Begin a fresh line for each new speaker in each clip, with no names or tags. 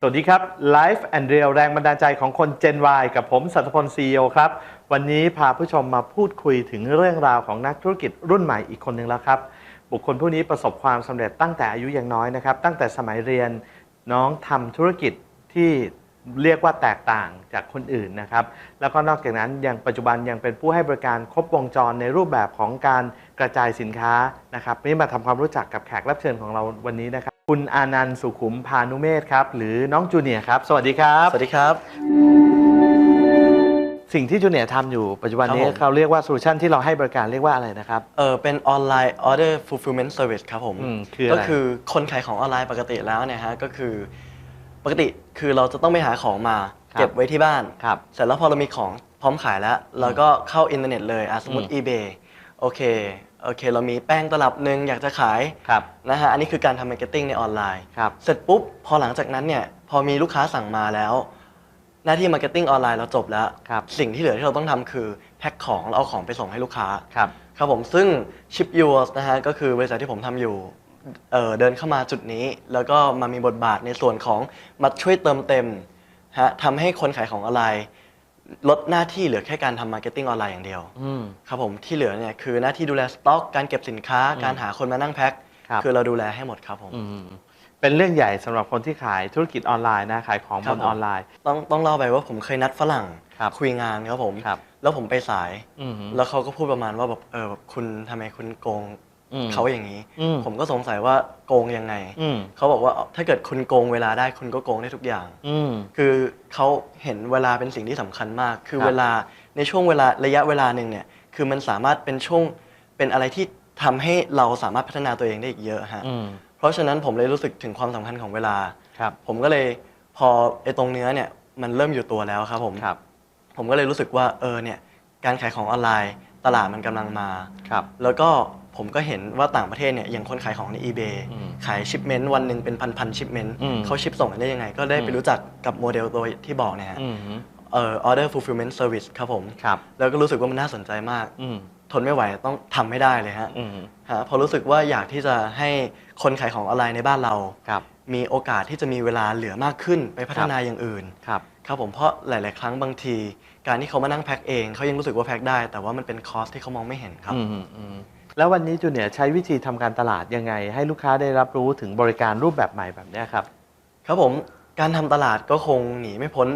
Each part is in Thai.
สวัสดีครับ Life and Real แรงบันดาลใจของคน Gen Y กับผมสัตพล CEO ครับ วันนี้พาผู้ชมมาพูดคุยถึงเรื่องราวของนักธุรกิจรุ่นใหม่อีกคนหนึ่งแล้วครับ บุคคลผู้นี้ประสบความสำเร็จตั้งแต่อายุยังน้อยนะครับ ตั้งแต่สมัยเรียนน้องทำธุรกิจที่เรียกว่าแตกต่างจากคนอื่นนะครับ แล้วก็นอกจากนั้นยังปัจจุบันยังเป็นผู้ให้บริการครบวงจรในรูปแบบของการกระจายสินค้านะครับนี่มาทำความรู้จักกับแขกรับเชิญของเราวันนี้นะครับ คุณอานันต์สุขุมพานุเมธครับ หรือน้องจูเนียร์ครับ สวัสดีครับ
สวัสดีครับ
สิ่งที่จูเนียร์ทำอยู่ปัจจุบันนี้
ครับผม
เขาเรียกว่าโซลูชันที่เราให้บริการเรียกว่าอะไรนะครับ
เออเป็นออนไลน์ order fulfillment service ครับผม
อืมคืออะไร
ก็คือคนขายของออนไลน์ปกติแล้วเนี่ยฮะ ก็คือ ปกติคือเราจะต้องไปหาของมา
ครับ
เก็บไว้ที่บ้าน
ครับ
เสร็จแล้วพอเรามีของพร้อมขายแล้ว เราก็เข้าอินเทอร์เน็ตเลยอะสมมติ
อืม
eBay โอเค โอเค เรามีแป้งตลับหนึ่งอยากจะขาย
ครับ
นะฮะอันนี้คือการทำมาร์เก็ตติ้งในออนไลน์
ครับ
เสร็จปุ๊บ พอหลังจากนั้นเนี่ยพอมีลูกค้าสั่งมาแล้ว หน้าที่มาร์เก็ตติ้งออนไลน์เราจบแล้ว
ครับ
สิ่งที่เหลือที่เราต้องทำคือแพ็คของแล้วเอาของไปส่งให้ลูกค้า
ครับ
ครับผมซึ่ง Ship Yours นะฮะก็คือบริษัทที่ผมทำอยู่เอ่อเดินเข้ามาจุดนี้ แล้วก็มามีบทบาทในส่วนของมาช่วยเติมเต็มฮะทำให้คนขายของออนไลน์ ลดหน้าที่เหลือแค่การทำมาร์เก็ตติ้งออนไลน์อย่างเดียว
อืม
ครับผมที่เหลือเนี่ยคือหน้าที่ดูแลสต็อก การเก็บสินค้า
อืม
การหาคนมานั่งแพ็ค
ครับ
คือเราดูแลให้หมดครับผม
อืมเป็นเรื่องใหญ่สำหรับคนที่ขายธุรกิจออนไลน์นะขายของ
ครับบ
น
ผม
ออนไลน์
ต้องต้องเล่าไปว่าผมเคยนัดฝรั่ง
ครับ
คุยงานครับผม
ครับ
แล้วผมไปสาย
อืม
แล้วเขาก็พูดประมาณว่าแบบเออแบบคุณทำไมคุณโกง
อืม
เขาอย่างนี้
อืม
ผมก็สงสัยว่าโกงยังไง
อืม
เขาบอกว่าถ้าเกิดคุณโกงเวลาได้คุณก็โกงได้ทุกอย่าง
อืม
คือเขาเห็นเวลาเป็นสิ่งที่สำคัญมาก คือ
ครับ
เวลาในช่วงเวลาระยะเวลาหนึ่งเนี่ย คือมันสามารถเป็นช่วงเป็นอะไรที่ทำให้เราสามารถพัฒนาตัวเองได้อีกเยอะฮะ
อืม
เพราะฉะนั้นผมเลยรู้สึกถึงความสำคัญของเวลา
ครับ
ผมก็เลยพอไอ้ตรงเนื้อเนี่ยมันเริ่มอยู่ตัวแล้วครับผม
ครับ
ผมก็เลยรู้สึกว่าเออเนี่ยการขายของออนไลน์ตลาดมันกำลังมา
ครับ
แล้วก็ ผมก็เห็นว่าต่างประเทศเนี่ยอย่างคนขายของใน eBay
อืม
ขายชิปเมนต์วันหนึ่งเป็นพันๆชิปเมนต์
อืม
เขาชิปส่งกันได้ยังไง ก็ได้ไป
อืม
รู้จักกับโมเดลตัวที่บอกเนี่ยฮะ
อืม
เอ่อ order fulfillment service ครับผม
ครับ
แล้วก็รู้สึกว่ามันน่าสนใจมาก
อืม
ทนไม่ไหวต้องทำไม่ได้เลยฮะ
อืม
ฮะเพอรู้สึกว่าอยากที่จะให้คนขายของออนไลน์ในบ้านเรา
ครับ
มีโอกาสที่จะมีเวลาเหลือมากขึ้นไปพัฒนาอย่างอื่น
ครับ
ครับผมเพราะหลาย ๆ ครั้งบางที การที่เขามานั่งแพ็คเองเขายังรู้สึกว่าแพ็คได้ แต่ว่ามันเป็นคอสที่เขามองไม่เห็นครับ
อืมอืม แล้ววันนี้จูเนียร์ใช้วิธีทำการตลาดยังไง ให้ลูกค้าได้รับรู้ถึงบริการรูปแบบใหม่แบบเนี้ยครับ
ครับผมการทำตลาดก็คงหนีไม่พ้น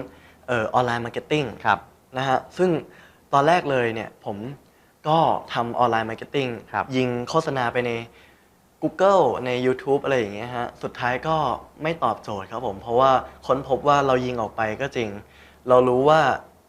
เอออนไลน์มาร์เก็ตติ้ง
ครับ
นะฮะซึ่งตอนแรกเลยเนี่ยผมก็ทำออนไลน์มาร์เก็ตติ้ง
ครับ
ยิงโฆษณาไปใน Google ใน YouTube อะไรอย่างเงี้ยฮะ สุดท้ายก็ไม่ตอบโจทย์ครับผม เพราะว่าค้นพบว่าเรายิงออกไปก็จริง เรารู้ว่า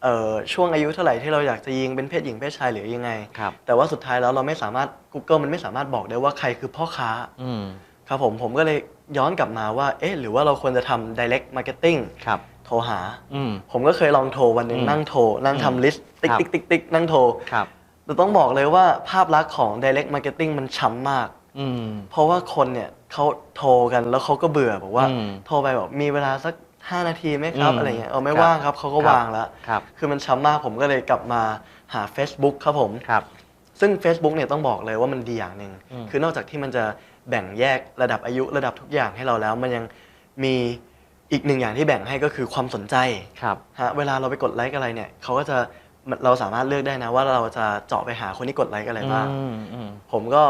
เอ่อช่วงอายุเท่าไหร่ที่เราอยากจะยิงเป็นเพศหญิงเพศชายหรือยังไง
ครับ
แต่ว่าสุดท้ายแล้วเราไม่สามารถ Google มันไม่สามารถบอกได้ว่าใครคือพ่อค้า
อืม
ครับผมผมก็เลยย้อนกลับมาว่า เอ๊ะ หรือว่าเราควรจะทำ direct marketing
ครับ
โทรหา
อืม
ผมก็เคยลองโทรวันหนึ่ง
อืม
นั่งโทร นั่ง
อืม
ทำลิสต์ติ๊ก
ครับ
ติ๊กติ๊กติ๊กนั่งโทร
ครับ
แต่ต้องบอกเลยว่าภาพลักษณ์ของ direct marketing มันช้ำมาก
อืม
เพราะว่าคนเนี่ยเขาโทรกันแล้วเขาก็เบื่อบอกว่า
อืม
โทรไปบอกมีเวลาสัก 5นาทีไหมครับ
อืม
อะไรเงี้ยเออไม่
ครับ
ว่างครับเขาก็
ครับ
วางแล้ว
ครับ
คือมันช้ำมากผมก็เลยกลับมาหา Facebook ครับผม
ครับ
ซึ่ง Facebook เนี่ยต้องบอกเลยว่ามันดีอย่างหนึ่ง
อืม
คือนอกจากที่มันจะแบ่งแยกระดับอายุระดับทุกอย่างให้เราแล้ว มันยังมีอีกหนึ่งอย่างที่แบ่งให้ก็คือความสนใจ
ครับ
ฮะเวลาเราไปกดไลค์อะไรเนี่ยเขาก็จะเราสามารถเลือกได้นะ ว่าเราจะเจาะไปหาคนที่กดไลค์อะไรบ้าง
อืมอืม
ผมก็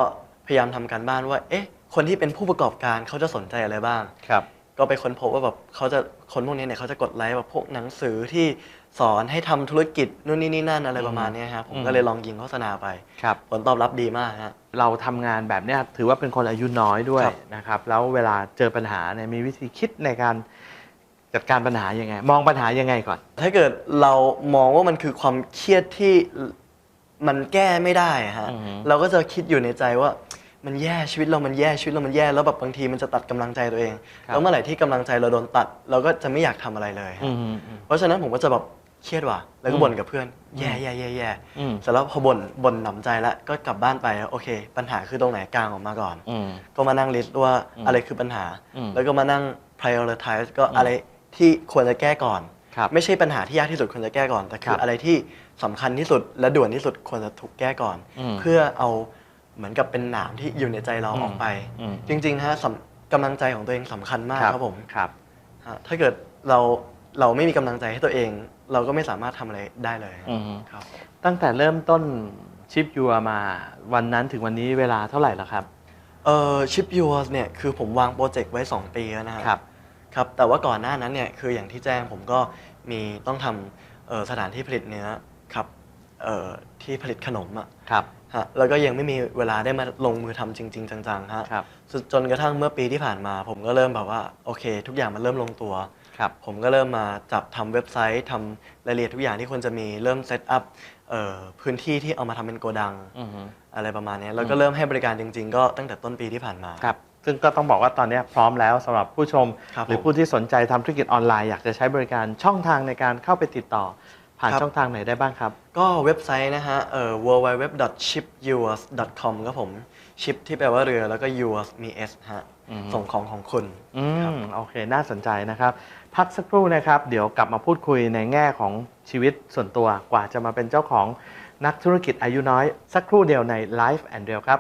พยายามทำการบ้านว่า เอ๊ะ คนที่เป็นผู้ประกอบการเขาจะสนใจอะไรบ้าง
ครับ
ก็ไปค้นพบว่าแบบเขาจะ คนพวกนี้เนี่ยเขาจะกดไลค์แบบพวกหนังสือที่สอนให้ทำธุรกิจนู่นนี่นี่นั่นอะไรประมาณเนี้ยฮะผม
อืม
ก็เลยลองยิงโฆษณาไป
ครับ
ผลตอบรับดีมากฮะ
เราทำงานแบบเนี้ยถือว่าเป็นคนอายุน้อยด้วย
ครับ
นะครับ แล้วเวลาเจอปัญหาเนี่ยมีวิธีคิดในการจัดการปัญหายังไง มองปัญหายังไงก่อน
ถ้าเกิดเรามองว่ามันคือความเครียดที่มันแก้ไม่ได้อะฮะ
อือฮึ
เราก็จะคิดอยู่ในใจว่า มันแย่ชีวิตเรามันแย่ชีวิตเรามันแย่แล้วแบบบางทีมันจะตัดกำลังใจตัวเอง แล้วเมื่อไหร่ที่กำลังใจเราโดนตัด เราก็จะไม่อยากทำอะไรเลยฮะ
อืมอืมอืม
เพราะฉะนั้นผมก็จะแบบเครียดว่ะ แล้วก็
อืม
บ่นกับเพื่อน แย่แย่แย่แย่
อืม
เสร็จแล้วพอบ่นบ่นหนำใจแล้วก็กลับบ้านไปโอเค ปัญหาคือตรงไหนกลางออกมาก่อน
อืม
ก็มานั่งลิสต์ว่า
อืม
อะไรคือปัญหา
อืม
แล้วก็มานั่ง prioritize ก็
อืม
อะไรที่ควรจะแก้ก่อน
ครับ
ไม่ใช่ปัญหาที่ยากที่สุดควรจะแก้ก่อน แต่คื
ครั
อบอะไรที่สำคัญที่สุดและด่วนที่สุดควรจะถูกแก้ก่อน
อืม
เพื่อเอา เหมือนกับเป็นหนามที่อยู่ในใจเรา
อืม
ออกไป
อืม
จริงๆฮะสำกำลังใจของตัวเองสำคัญมากครับผม
ครับ
ฮะถ้าเกิดเราเราไม่มีกำลังใจให้ตัวเอง เราก็ไม่สามารถทำอะไรได้เลย
อืม
ครับ
ตั้งแต่เริ่มต้นชิปยัวมา วันนั้นถึงวันนี้เวลาเท่าไหร่แล้วครับ
เอ่อชิปยูสเนี่ยคือผมวางโปรเจกต์ไว้ 2 ปีแล้วนะฮะ
ครับ
ครับแต่ว่าก่อนหน้านั้นเนี่ยคืออย่างที่แจ้งผมก็มีต้องทำเอ่อสถานที่ผลิตเนื้อครับเอ่อที่ผลิตขนมอะ
ครับ
ฮะแล้วก็ยังไม่มีเวลาได้มาลงมือทำจริง ๆ จังๆฮะ
ครับ
จนจนกระทั่งเมื่อปีที่ผ่านมา ผมก็เริ่มแบบว่าโอเค ทุกอย่างมันเริ่มลงตัว
ครับ
ผมก็เริ่มมาจับทำเว็บไซต์ทำรายละเอียดทุกอย่างที่ควรจะมีเริ่มเซตอัพเอ่อพื้นที่ที่เอามาทำเป็นโกดัง
อือฮึ
อะไรประมาณเนี้ยแล้วก็เริ่มให้บริการจริง ๆ ก็ตั้งแต่ต้นปีที่ผ่านมา
ครับ ซึ่งก็ต้องบอกว่าตอนนี้พร้อมแล้วสำหรับผู้ชม
ครับ
หรือ
ผม
ผู้ที่สนใจทำธุรกิจออนไลน์อยากจะใช้บริการช่องทางในการเข้าไปติดต่อ ผ่าน
ครับ
ช่องทางไหนได้บ้างครับ
ก็เว็บไซต์นะฮะเอ่อ www.shipyours.com ครับผม ship ที่แปลว่าเรือแล้วก็ yours มี s ฮะ
อืม
ส่งของของคุณ
อื
ครับ
มโอเคน่าสนใจนะครับ พักสักครู่นะครับ เดี๋ยวกลับมาพูดคุยในแง่ของชีวิตส่วนตัวกว่าจะมาเป็นเจ้าของนักธุรกิจอายุน้อย สักครู่เดียวใน Life and Real ครับ